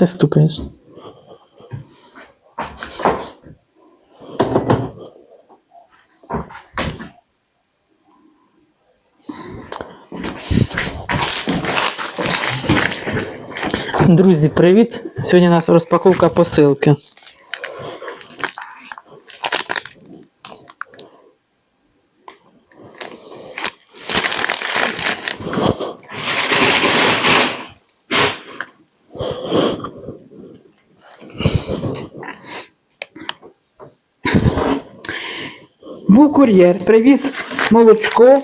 Ти стукаєш. Друзі, привіт! Сьогодні у нас розпаковка посилки. Був кур'єр, привіз молочко,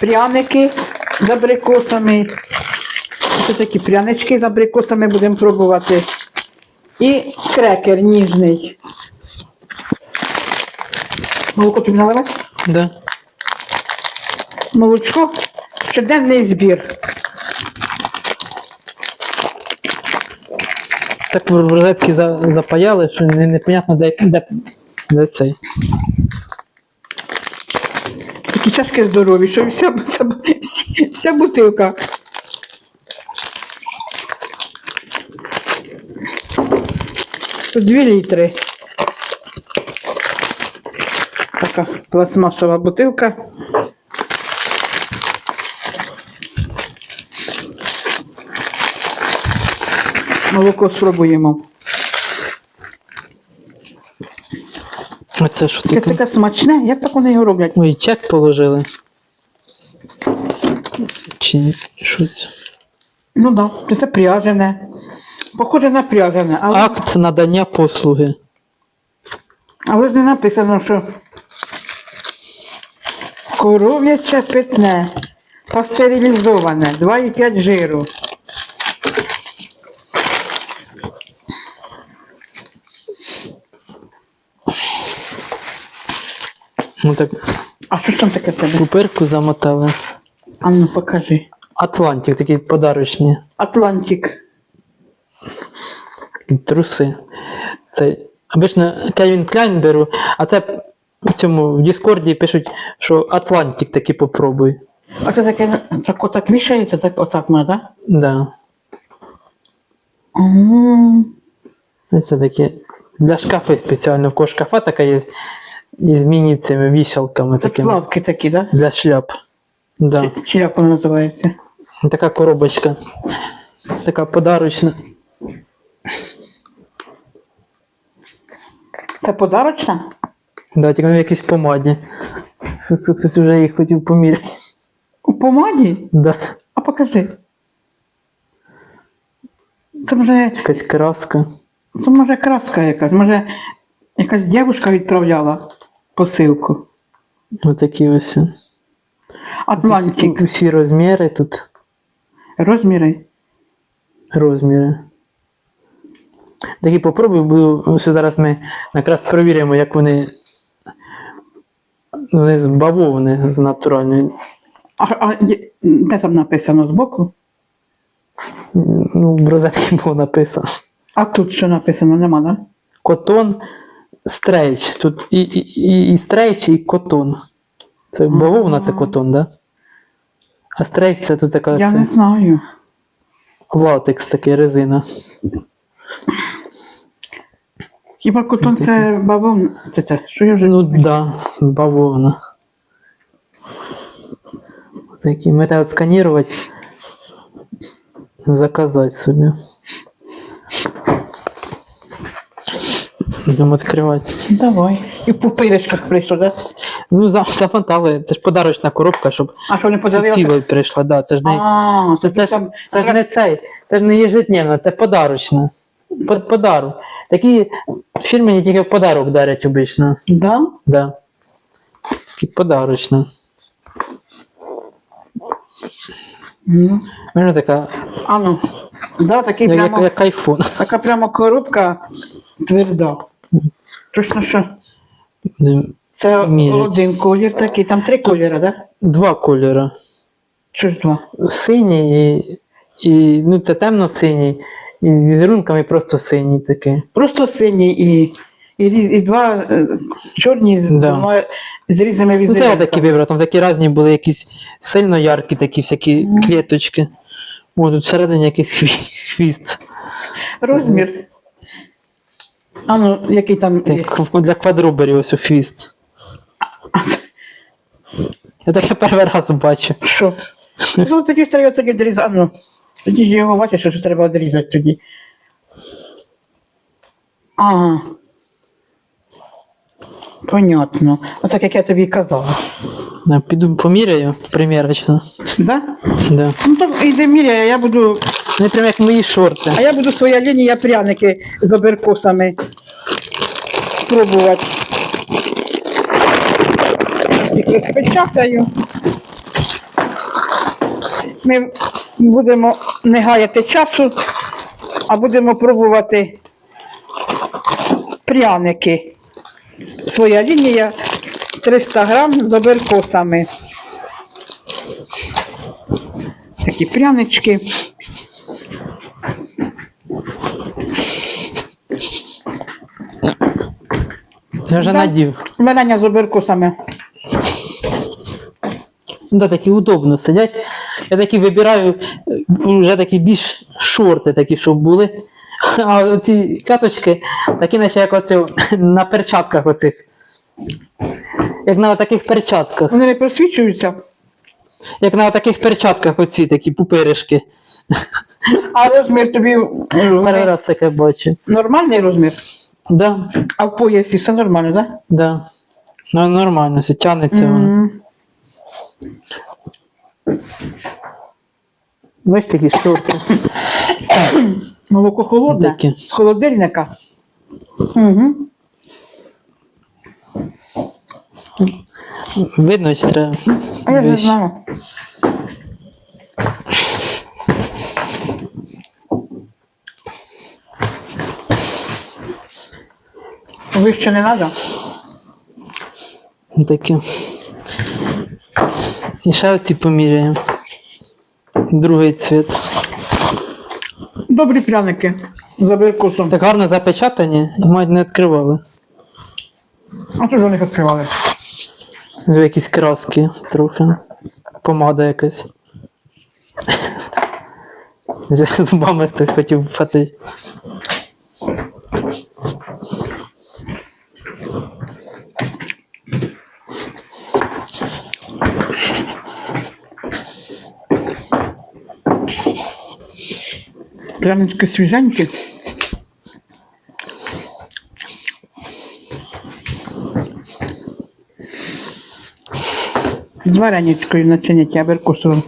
пряники з абрикосами. Ось такі прянички з абрикосами будемо пробувати. І крекер ніжний. Молоко тобі наливати? Да. Молочко, щоденний збір. Так в розетки за, запаяли, що не, непонятно, де, де, де цей. Такі чашки здорові, що вся, вся, вся, бутилка. 2 літри. Така пластмасова бутилка. Молоко спробуємо. А це що Таке таке? таке смачне, як так вони його роблять? Ой, чек положили. Чи що це? Ну так, да, це пряжене. Похоже на пряжене, але, Акт надання послуги. але ж не написано, що коров'яче питне, пастерилізоване, 2,5 жиру. Ну так А що ж там таке в тебе? пупирку замотали. А ну покажи. Атлантик, такі подарочні Атлантик. труси. Це обично Кевін Кляйн беру, а це в цьому в Діскорді пишуть, що Атлантик таки попробуй. А це таке, так отак вішається, так отак можна, так? Да. Ну, Це такі для шкафи спеціально. В кого шкафа така є із міні цими вішалками Це такими плавки такі, так? для шляп. Да. Як називається? Така коробочка. Така подарочна. Це подарочна? Да, тільки в якійсь помаді. Щось хтось вже їх хотів поміряти. У помаді? Да. А покажи. Це може Якась краска. Це може краска якась, може якась дівчинка відправляла посилку. Отакі ось. Атлантик. Усі розміри тут. Розміри. Розміри. Такі попробую, буду. Ось зараз ми якраз перевіримо, як вони. Вони з бавовни з натуральної. А, а де там написано збоку? Ну, в розетці було написано. А тут що написано, нема, да? Котон стрейч. Тут і, і, і, і стрейч, і котон. Це бавовна це котон, так? Да? А стрейч це тут така Я це, не знаю. латекс, такий резина. Хіба котон це бавовна? Це це? Що я вже? Ну так, да, бавовна. Такі метод сканувати. Заказати собі. Будемо відкривати. Давай. І в пупиришках прийшло, да? Ну, за-. Це ж подарочна коробка, щоб А що не подивилися? ціло прийшла. Да, це ж не, А, це, теж, там. це ж не цей, це ж не ежедневно, це подарочне. По- Подарок. Такі фірмені тільки в подарок дарять обично. Да? Да. Такі подарочне. Ну. Мене така, А ну. Да, такий як, як, прямо, як айфон. така прямо коробка тверда. Точно що? Це Мірять. один колір такий, там три кольори, да? Два кольори. Чи ж два? Синій і, і ну, це темно-синій, і з візерунками просто синій такий. Просто синій і, і, і два е, чорні з, Да. двома- з різними Ну, це я візерунками. такі вибрав, там такі різні були якісь сильно яркі такі всякі клеточки. О, тут всередині якийсь хві- хвіст. Розмір. А ну, який там. в- для квадроберів ось у хвіст. Я таке перший раз бачу. Що? Ну, тоді треба таки відрізати. А ну, тоді його бачиш, що треба відрізати тоді. Ага. Понятно. Отак, як я тобі і казала. Я піду поміряю примірочно. Да? Да. Ну так іди міряй, а я буду. Вони прям як мої шорти. А я буду своя лінія пряники з аберкосами пробувати. Тільки спечатаю. Ми будемо не гаяти часу, а будемо пробувати пряники. Своя лінія 300 грам з аберкосами. Такі прянички. Я вже надів. Варення з аберкосами. Ну, да, такі удобно сидять. Я такі вибираю е, вже такі більш шорти, такі, щоб були. А оці цяточки, такі, наче як оце на перчатках оцих. Як на таких перчатках. Вони не просвічуються. Як на таких перчатках оці такі пупиришки. А розмір тобі Перший раз таке бачу. нормальний розмір? Да, А в поясі все нормально, так? да. Ну, нормально, все тягнеться воно. Бачиш такі шорти. Молоко холодне. Таке. З холодильника. Угу. Видно, чи треба. А я не вище? знаю. Вище не треба? Такі. І ще оці поміряємо. Другий цвіт. Добрі пряники з аберкосом. Так гарно запечатані, і навіть не відкривали. А що ж вони відкривали? Якісь краски трохи. Помада якась. Зубами хтось хотів фатити. Прянички свіженькі. З вареничкою начиняті аберкосовим.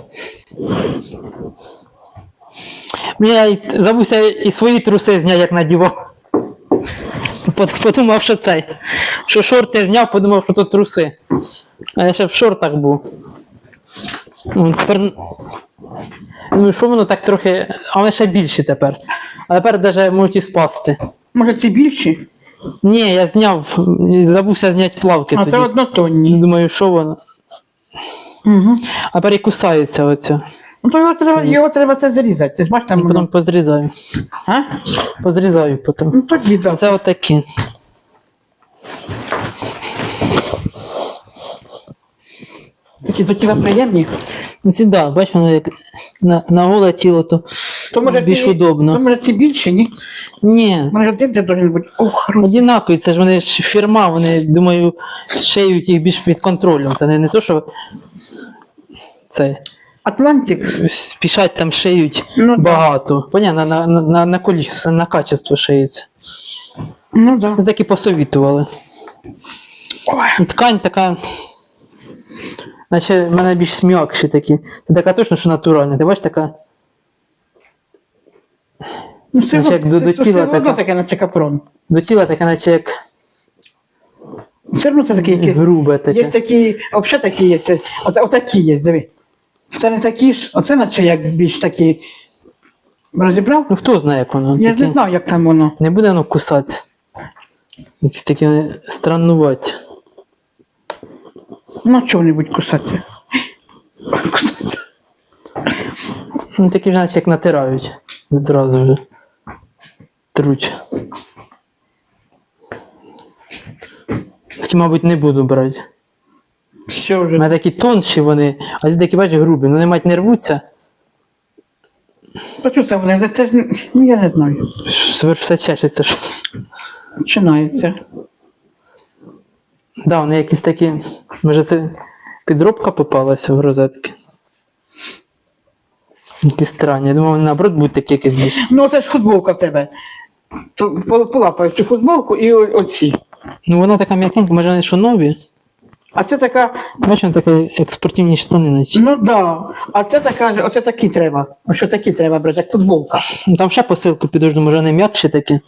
Я й забувся і свої труси зняти, як надівав. Под- Подумав, що цей. Що шорти зняв, подумав, що то труси. А я ще в шортах був. Ну, тепер... Ну, що воно так трохи. А вони ще більші тепер. А тепер навіть можуть і спасти. Може, ці більші? Ні, я зняв, забувся зняти плавки А тоді. це однотонні. Думаю, що воно. Угу. А тепер і кусається оця. Ну то його треба, його треба це зарізати. Ти ж бачиш там. Потім воно. позрізаю. А? Позрізаю потім. Ну тоді да. це отакі. Такі до тіла приємні. Ну, ці, да, бач, воно як на, на голе тіло, то, То може більш ці, удобно. То може ці більші, ні? Ні, Може один де должен бути. Ох, ру- однакові, це ж вони ж фірма, вони, думаю, шиють їх більш під контролем. Це не, не то, що це Атлантик. спішать там шиють Ну, да. багато. Понятно, на, на, на, на количество, на качество шиється. Ну да. Ми так і посовітували. Ой. Ткань така. Наче в мене більш м'якші такі. Це така точно, що натуральна. Ти бачиш така. Ну, Значить, як до- до тіла все одно така. таке, наче капрон. До тіла таке, наче як Все одно це таке якесь. грубе таке. Є такі, взагалі такі є. це- Оце, отакі є, диви. Це не такі ж, оце наче як більш такі. Розібрав? Ну хто знає, як воно. Я такі. не знаю, як там воно. Не буде воно кусатися. Якісь такі вони страннуваті. Ну, чого-небудь кусатися. Кусатися. Ну такі ж, наче як натирають. Зразу вже. Труч. Такі, мабуть, не буду брати. Все У вже. мене такі тонші вони, а ці такі, бачиш, грубі. Ну, вони мать не рвуться. А що це вони? Це ж, ну я не знаю. Що все чешеться. Що... Починається. Да, вони якісь такі. Може це підробка попалася в розетки. Якісь странні. Я думав, вони наоборот будуть такі якісь більш. Ну, це ж футболка в тебе. То пол- полапаю цю футболку і о- оці. Ну вона така м'якенька, може вони що нові. А це така, Бачиш, вони такі експортивні штани наче. ну да. А це така, оце такі треба. Ось що такі треба брати, як футболка. Ну, Там ще посилку підожду, може вони м'якші такі.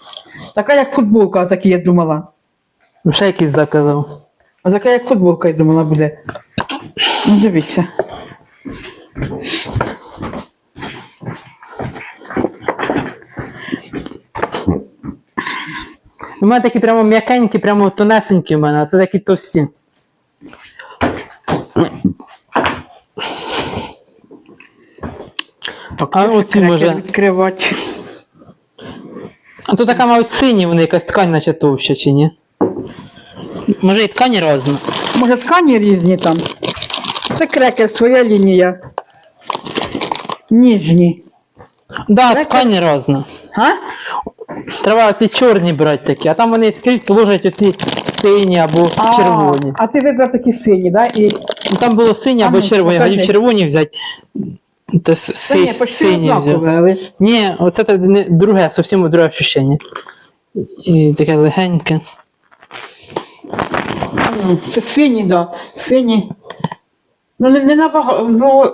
Така як футболка, такі я думала. Ну, Ще якісь заказав. А така як футболка, я думала, буде. Ну, дивіться. У мене такі прямо м'якенькі, прямо тонесенькі в мене, а це такі товсті. А оці крекер може- відкривати. А то така, мабуть, сині, вони якась ткань наче товща, чи ні? Може і ткані різні. Може, ткані різні там. Це крекер, своя лінія. Ніжні. Да, Крекер? ткані різна. А? Треба оці чорні брати такі, а там вони скрізь ложать оці сині або червоні. А ти вибрав такі сині, да? І... Ну, там було сині або червоні, покажи. хотів червоні взяти. Та с- Та ні, си- сині взяв. але. Ні, оце не друге, зовсім друге ощущення. І таке легеньке. Ну, Це сині, да. Сині. Ну, не, не набагато, ну.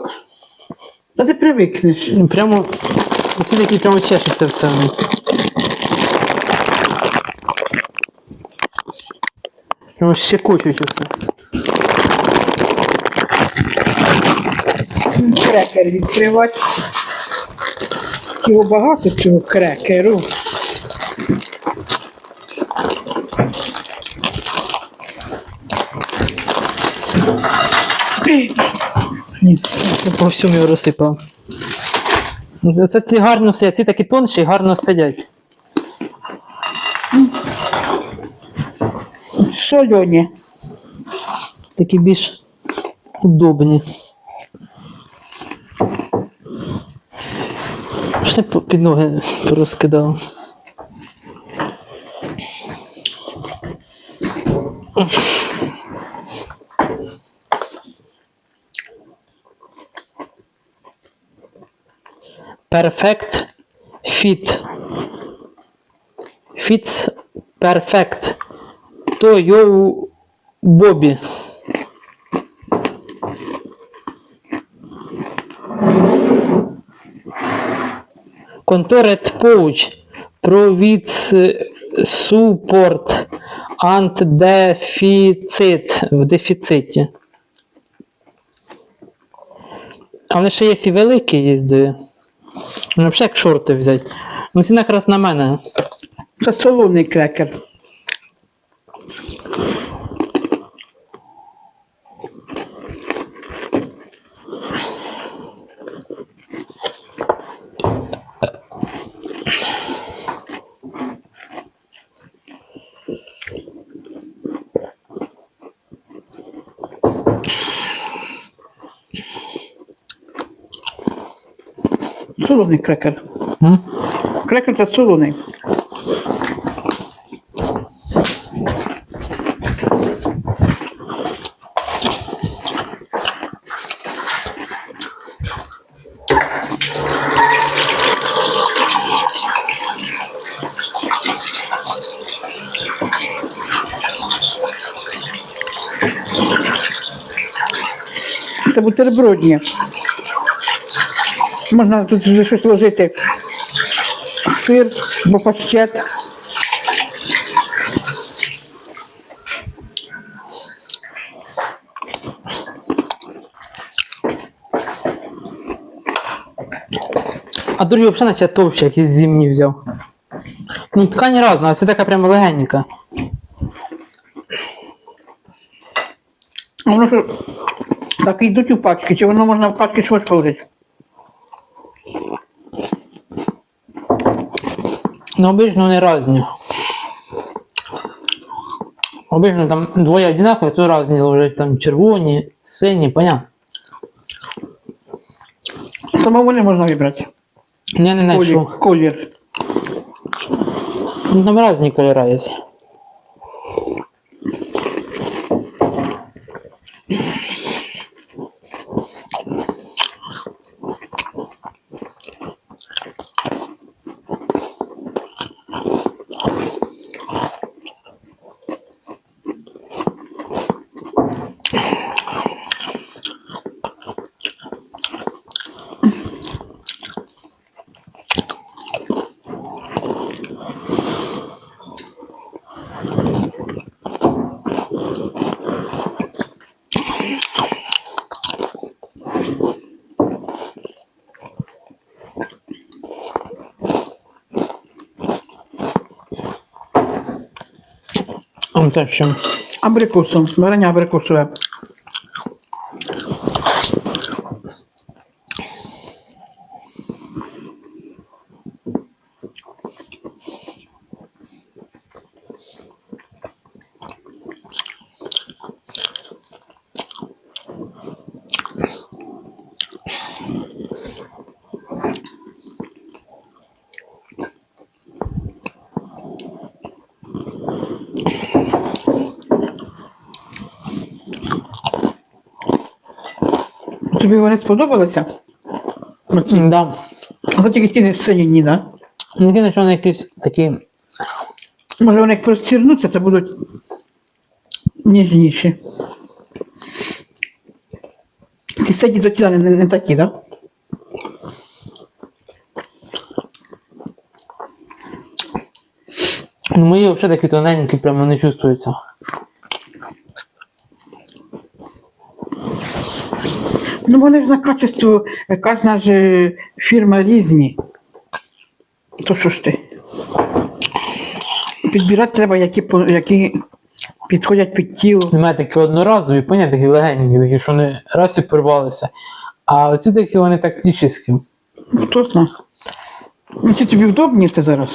Та ти привикнеш. Ну, Прямо. Оці такі прямо чешеться все. Прямо щекочуть усе. Крекер відкривати. Його багато цього крекеру. По всьому його розсипав. Це, ці гарно сидять, ці такі тонші гарно сидять. Солоні. Такі більш удобні. Що під ноги порозкидав? Perfect fit. Fits perfect. То йоу Бобі. Конторет Pouch Провіц Супорт Антдефіцит в дефіциті. А вони ще є і великі їздові. Взагалі як шорти взяти. Ну, ці якраз на мене. Це солоний крекер. Солоний крекер. М? Крекер це солоний. Це бутербродні. Можна тут щось ложити. Сир, або паштет. А другі взагалі наче товще, якісь зимні взяв. Ну, ткань різна, а це така прямо легенька. А воно що так і йдуть у пачки, чи воно можна в пачки щось положити? Ну, обычно они разные. Обычно там двоє одинакові, то разные лежать там червоні, сині, понятно. Самому не можна вибрати. Я не знайшов. колір. Ну, Там різні кольори є. Он так що. Абрикосом, варення. Тобі вони сподобалися? Да. А тільки ті не сині, да? Ну, кинуть вони якісь такі. Може вони як простірнуться, це будуть ніжніші. Ті сині до тіла не, не, не такі, да? Ну, мої взагалі такі тоненькі, прямо не чувствуються. Ну вони ж на качество, е, кожна ж е, фірма різні. То що ж ти? Підбирати треба, які, які підходять під тіло. Немає такі одноразові, поняття, такі легенькі, такі, що вони раз і порвалися. А оці такі вони тактичні. Ну, знає. Ну, ці тобі вдобні це зараз.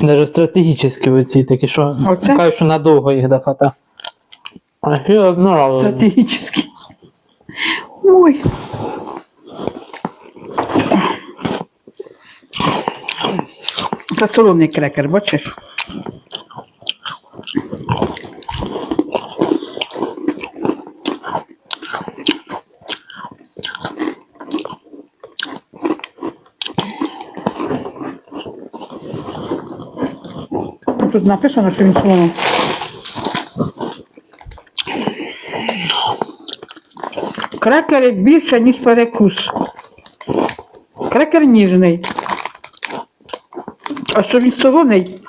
Даже стратегічні оці такі, що кажуть, що надовго їх до фата. А ще одноразові. Стратегический. Ой. Це солоний крекер, бачиш? Тут написано, що він солоний. Крекери більше, ніж перекус. Крекер ніжний. А що він солоний?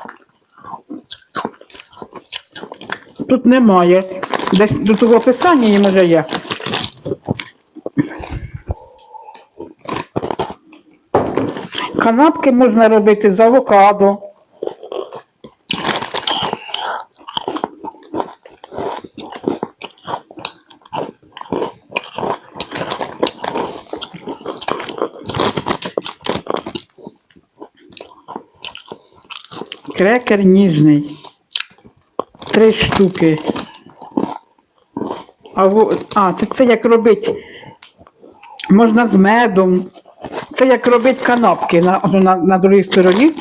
Тут немає. Десь тут в описанні може є. Канапки можна робити з авокадо. Крекер ніжний. Три штуки. А, а це, це як робить. Можна з медом. Це як робить канапки на, на, на другій стороні.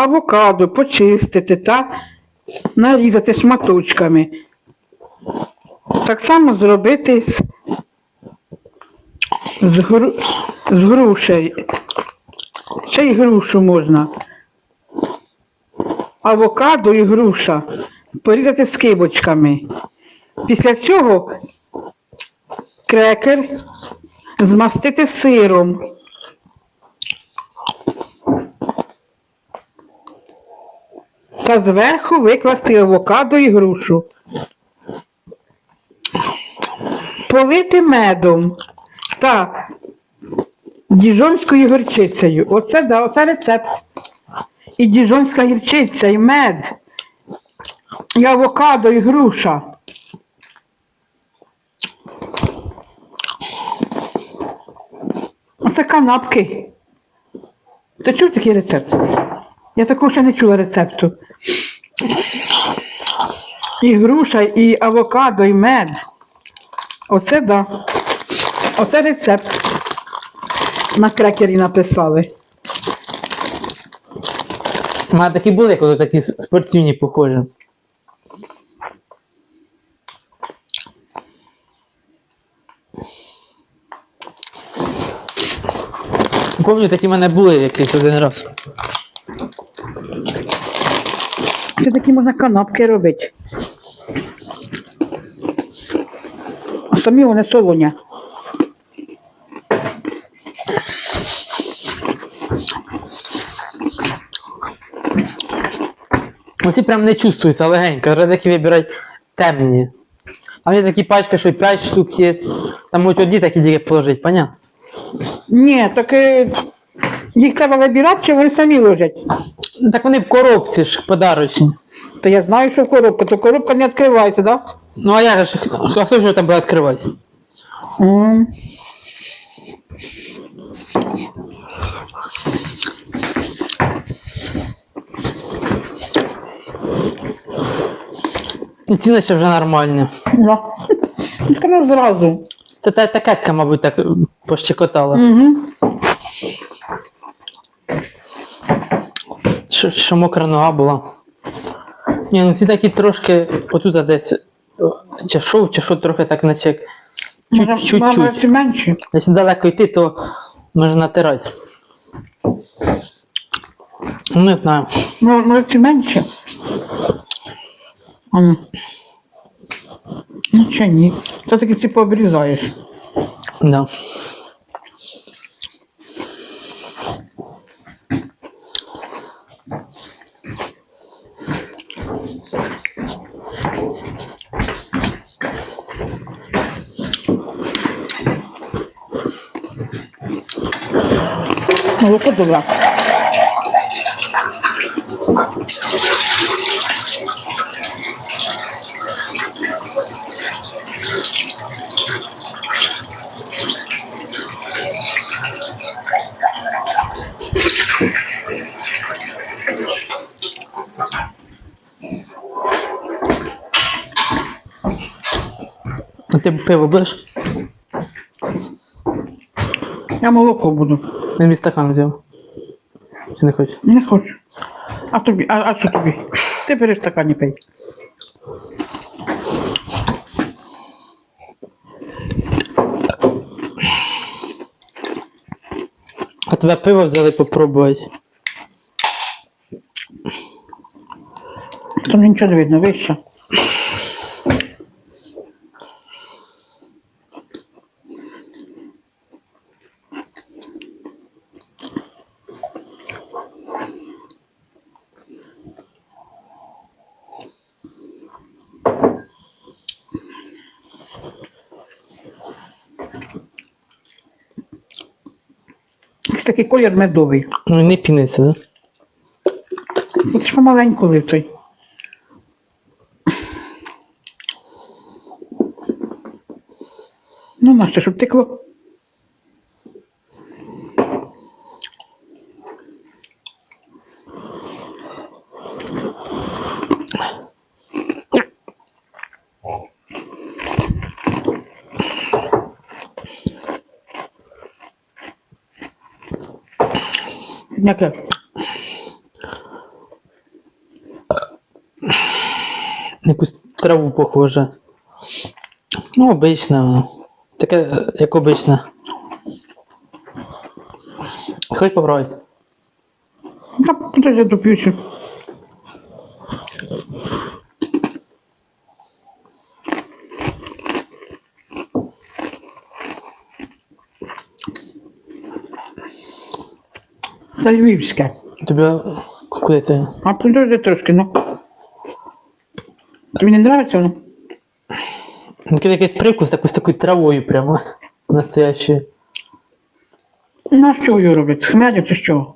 Авокадо почистити та нарізати шматочками. Так само зробити з, з, гру, з грушею. Ще й грушу можна. Авокадо і груша. Порізати скибочками. Після цього крекер змастити сиром. а зверху викласти авокадо і грушу. Полити медом та діжонською гірчицею. Оце да, оце рецепт. І діжонська гірчиця, і мед, і авокадо, і груша. Оце канапки. Ти чув такий рецепт? Я такого ще не чула рецепту. І груша, і авокадо, і мед. Оце да. Оце рецепт. На крекері написали. У мене такі були, коли такі спортивні похожі. Пам'ятаю, такі в мене були якийсь один раз. Це такі можна канапки робити. А самі вони солоня. Оці прям не чувствуються легенько, треба такі вибирати темні. Там є такі пачки, що й 5 штук є. Там можуть одні такі тільки положити, поняв? Ні, так е, їх треба вибирати, чи вони самі ложать. Так вони в коробці ж подарочні. Та я знаю, що коробка, то коробка не відкривається, так? Да? Ну а же, ж- а хто ж його там буде відкривати? М. І ціни ще вже нормальні. Да. Скажу зразу. Це та етикетка, мабуть, так пощекотала. Угу. Що, що мокра нога була. Ні, ну ці такі трошки отут десь о, чи що, трохи так наче чуть-чуть. Якщо далеко йти, то можна натирати. Ну, Не знаю. Ну, може, чи менше. Ну, чи ні. Це таки ці пообрізаєш. Да. Молоко добре. Ти пиво будеш? Я молоко буду. Я мій стакан взяв. Чи не хочеш? Не хочу. А тобі, а, а що тобі? Ти бери стакані пий. А тебе пиво взяли попробувати. Там нічого не видно, вище. Ось Такий колір медовий. Ну і не піниться, да? От ж помаленьку лив той. Ну, нащо, щоб текло? Яке? Якусь траву похоже. Ну, обичне воно. Таке, як обичне. Хоч попробуй. Я доп'юся. Це львівське. Тобі куди ти? А подожди трошки, ну. Тобі не нравиться воно? Ну, Такий якийсь привкус з такою травою прямо. Настоящою. На що його роблять? Хмелю чи що?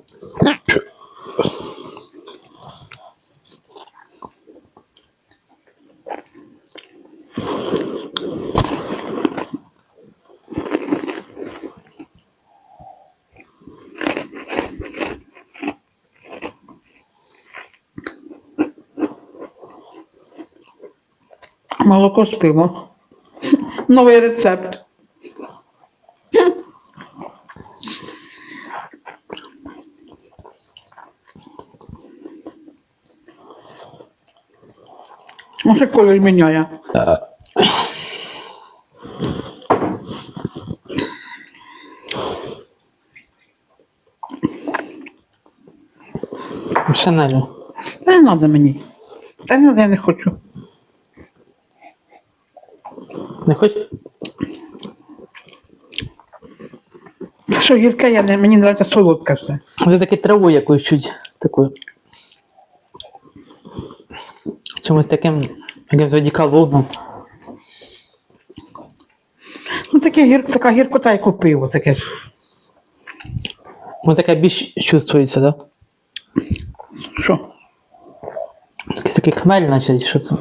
Молоко з пивом. Новий рецепт. Може колір міняє. Та не треба мені. Та не треба, я не хочу. Не хочеш? Що гірке, я не, мені подобається солодке все. Це таке траву якусь чуть таку. Чимось таким, якимось одіколоном. Ну таке гір, така гіркота, як у пиво, таке. Ну таке більш чувствується, так? Да? Що? Якийсь такий хмель, наче, що це?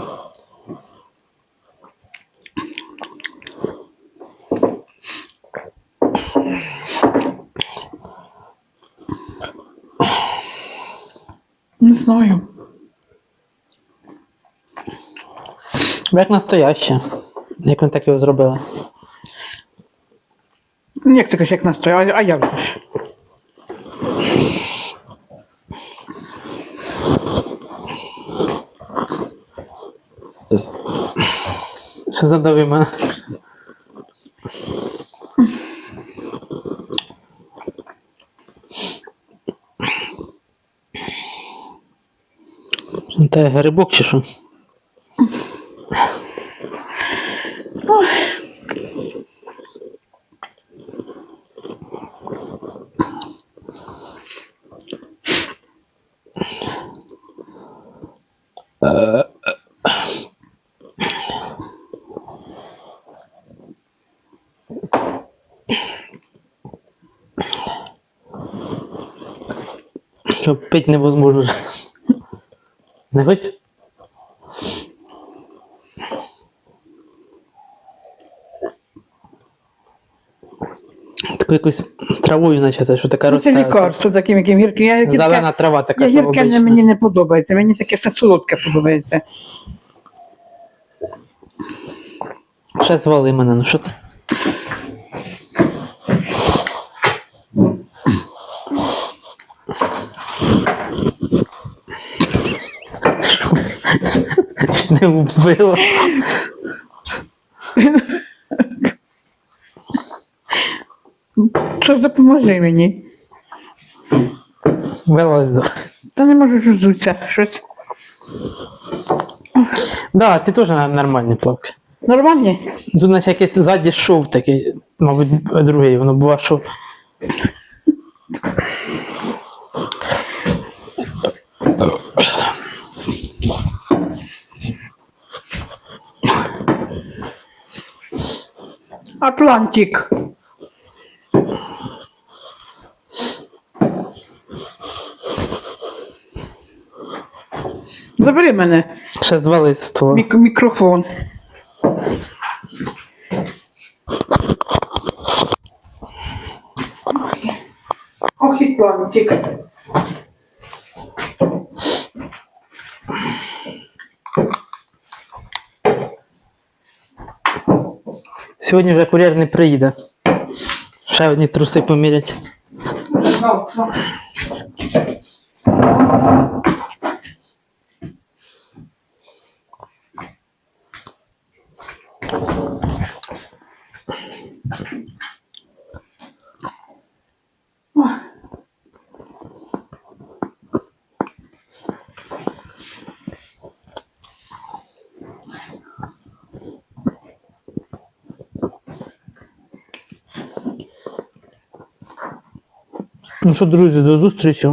Не знаю. Як настояще. Як вони так його зробили. Ну, Як ти кажеш, як настояв, а, а як же ж? Що задавив мене. Та грибок чи що? Що пить невозможно. Не? Таку якусь травою, наче це, що така Ну, це лікарство таким, яким гірке. Я гірке, Зелена трава така. я то гірке не, мені не подобається. Мені таке все солодке подобається. Ще звали мене, ну що ти? Не вбило. Що ж допоможи мені? Вилазь до. Та не можу ж взутися. Щось. Да, ці теж нормальні плавки. Нормальні? Тут наче якийсь ззаді шов такий, мабуть, другий, воно бува шов. Атлантик. Забери мене Ще звали з того. мік- мікрофон. Ох, Атлантик. Сьогодні вже кур'єр не приїде. Ще одні труси помірять. Ну що, друзі, до зустрічі.